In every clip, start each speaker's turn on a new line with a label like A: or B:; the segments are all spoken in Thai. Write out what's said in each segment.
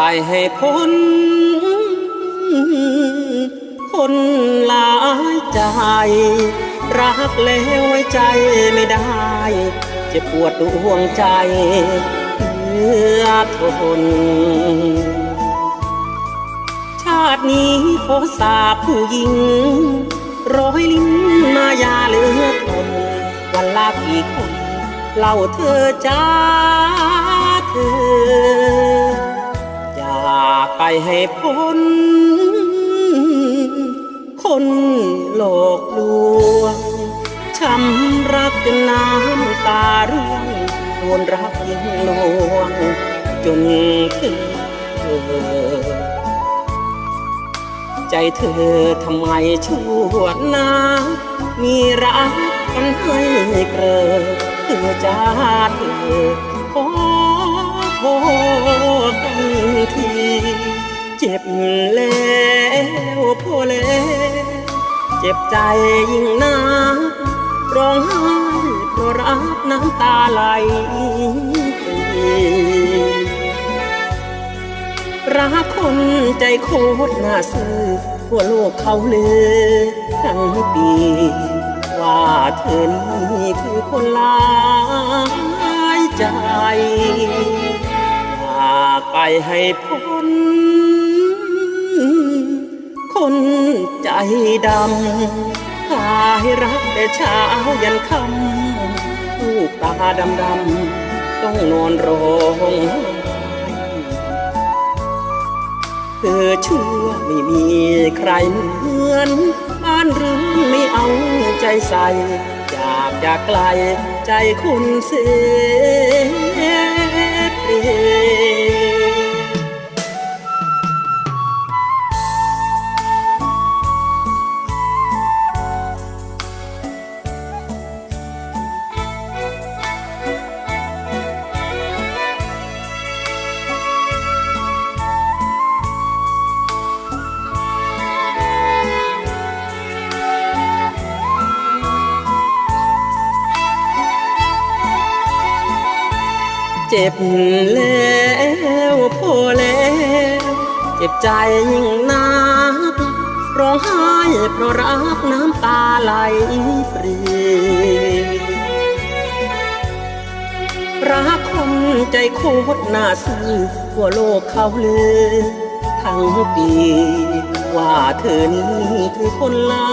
A: ไปให้พ้น คนหลายใจ รักแล้วไว้ใจไม่ได้เจ็บปวดดวงใจเมื่อทน ชาตินี้ขอสาบผู้หญิง ร้อยลิ้นมายาเหลือทน วันลากี่คนเล่าเธอจ้าเธอากไปให้พ้น คนโลอกลวง ช้ำรักจนน้ำตาร่วงโดนรักยิ่งลวง จนถึงเธอใจเธอทำไมชั่วนามีรักกันให้เกลอเธอจ้าเธอขอโทษกัน เจ็บแล้วพอแล้วเจ็บใจยิ่งนักร้องไห้เพราะรักน้ำตาไหลรักคนใจโคตรน่าซื่อทั่วโลกเขาลือทั้งปี ว่าเธอนี่คือคนลายใจ อยากไปให้พ้น คนใจดำหายรักแต่เช้ายันค่ำลูกตาดำดำต้องนอนร้องเธอชั่วไม่มีใครเหมือนบ้านเรือนไม่เอาใจใส่อยากจากไกลใจคุณเสียเปรีย เจ็บแล้วพอแล้ว เจ็บใจยิ่งนักร้องไห้เพราะรักน้ำตาไหลปรีรักคนใจโคตรน่าซื่อทั่วโลกเขาลือ ทั้งปี ว่าเธอนี้คือคนลา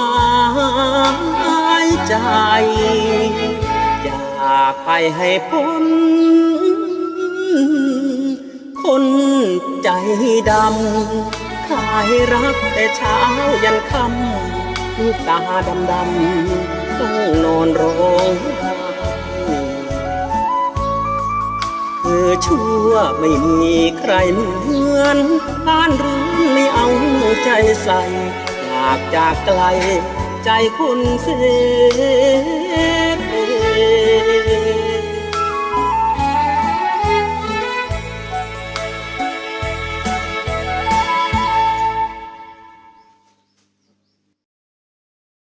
A: ยใจ อยากไปให้พ้น คนใจดำขายรักแต่เช้ายันค่ำลูกตาดำดำต้องนอนร้องไห้เธอชั่วไม่มีใครเหมือนบ้านรือนไม่เอาใจใส่ อยากจากไกลใจคนเสีย